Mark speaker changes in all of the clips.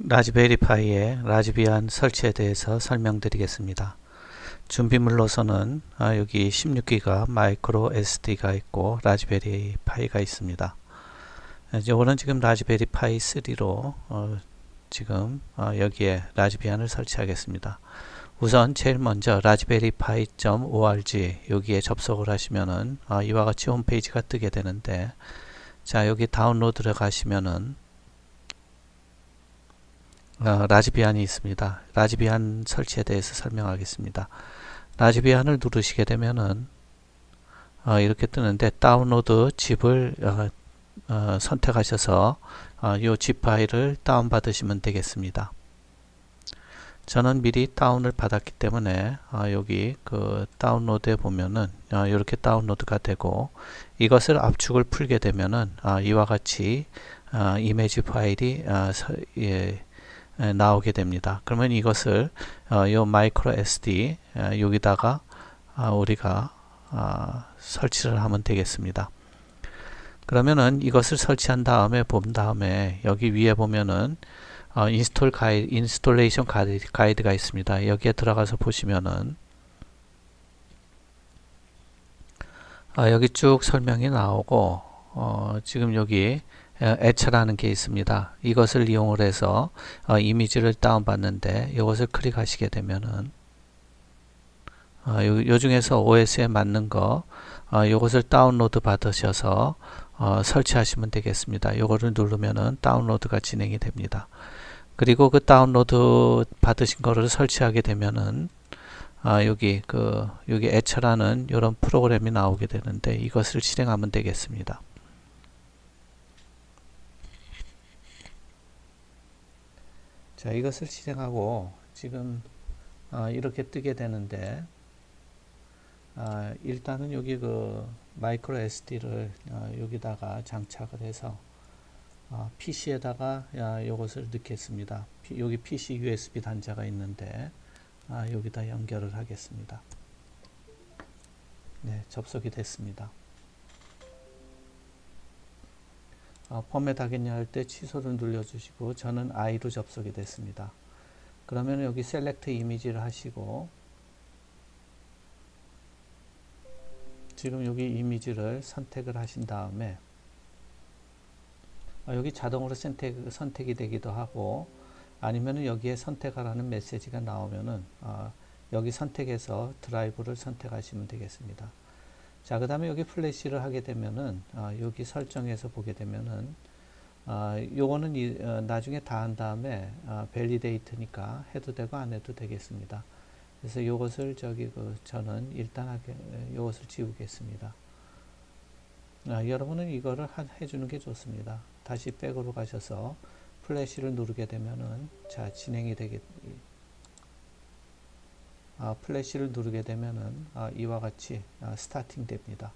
Speaker 1: 라즈베리 파이의 라즈비안 설치에 대해서 설명드리겠습니다. 준비물로서는 아, 여기 16기가 마이크로 SD가 있고 라즈베리 파이가 있습니다. 이거는 지금 라즈베리 파이 3로 어, 지금 어, 여기에 라즈비안을 설치하겠습니다. 우선 제일 먼저 파이.org 여기에 접속을 하시면은 어, 이와 같이 홈페이지가 뜨게 되는데 자 여기 다운로드를 가시면은 어, 라즈비안이 있습니다. 라즈비안 설치에 대해서 설명하겠습니다. 라즈비안을 누르시게 되면은 어, 이렇게 뜨는데 다운로드 칩을 어, 어, 선택하셔서 어, 이집 파일을 다운 받으시면 되겠습니다. 저는 미리 다운을 받았기 때문에 어, 여기 그 다운로드에 보면은 어, 이렇게 다운로드가 되고 이것을 압축을 풀게 되면은 어, 이와 같이 어, 이미지 파일이 어, 서, 예, 에, 나오게 됩니다. 그러면 이것을 어, 요 마이크로 SD 에, 여기다가 아, 우리가 아, 설치를 하면 되겠습니다. 그러면은 이것을 설치한 다음에 본 다음에 여기 위에 보면은 어, 인스톨 가이드, 인스톨레이션 가이드, 가이드 가 있습니다. 여기에 들어가서 보시면은 아, 여기 쭉 설명이 나오고 어, 지금 여기 애차라는 게 있습니다. 이것을 이용을 해서 어, 이미지를 다운받는데 이것을 클릭하시게 되면은 어, 요, 요, 중에서 OS에 맞는 거 어, 이것을 다운로드 받으셔서 어, 설치하시면 되겠습니다. 요거를 누르면은 다운로드가 진행이 됩니다. 그리고 그 다운로드 받으신 거를 설치하게 되면은 아, 여기 그 여기 애처라는 이런 프로그램이 나오게 되는데 이것을 실행하면 되겠습니다. 자 이것을 실행하고 지금 아, 이렇게 뜨게 되는데 아, 일단은 여기 그 마이크로 SD를 어, 여기다가 장착을 해서 어, PC에다가 이것을 넣겠습니다. P, 여기 PC USB 단자가 있는데 아, 여기다 연결을 하겠습니다. 네, 접속이 됐습니다. 어, 포맷 하겠냐 할 때 취소를 눌러주시고 저는 I로 접속이 됐습니다. 그러면 여기 셀렉트 이미지를 하시고 지금 여기 이미지를 선택을 하신 다음에 어, 여기 자동으로 선택, 선택이 되기도 하고 아니면 여기에 선택하라는 메시지가 나오면은 어, 여기 선택해서 드라이브를 선택하시면 되겠습니다. 자, 그 다음에 여기 플래시를 하게 되면은 어, 여기 설정에서 보게 되면은 어, 요거는 이, 어, 나중에 다 한 다음에 어, 밸리데이트니까 해도 되고 안 해도 되겠습니다. 그래서 이것을 저기 그 저는 일단 하게 이것을 지우겠습니다. 아, 여러분은 이거를 하, 해주는 게 좋습니다. 다시 백으로 가셔서 플래시를 누르게 되면은 자 진행이 되게 아, 플래시를 누르게 되면은 아, 이와 같이 아, 스타팅 됩니다.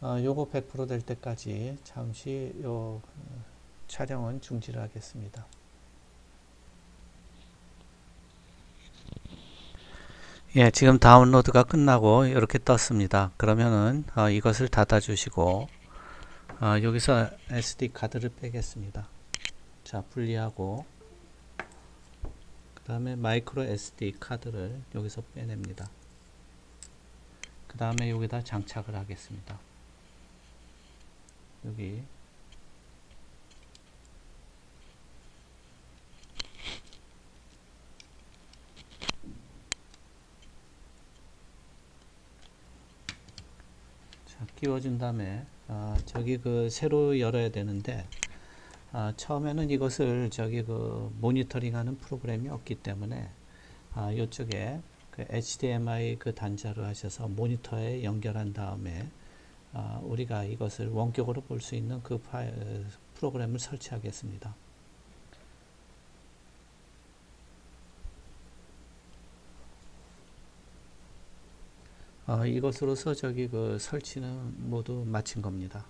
Speaker 1: 어, 요거 100%될 때까지 잠시 요 어, 촬영은 중지를 하겠습니다. 예, 지금 다운로드가 끝나고 이렇게 떴습니다. 그러면은 어, 이것을 닫아 주시고 어, 여기서 SD 카드를 빼겠습니다. 자, 분리하고 그 다음에 마이크로 SD 카드를 여기서 빼냅니다. 그 다음에 여기다 장착을 하겠습니다. 여기 자 끼워준 다음에 아, 저기 그 새로 열어야 되는데 아, 처음에는 이것을 저기 그 모니터링 하는 프로그램이 없기 때문에 아, 이쪽에 그 HDMI 그 단자로 하셔서 모니터에 연결한 다음에 어, 우리가 이것을 원격으로 볼 수 있는 그 파일, 프로그램을 설치하겠습니다. 어, 이것으로서 저기 그 설치는 모두 마친 겁니다.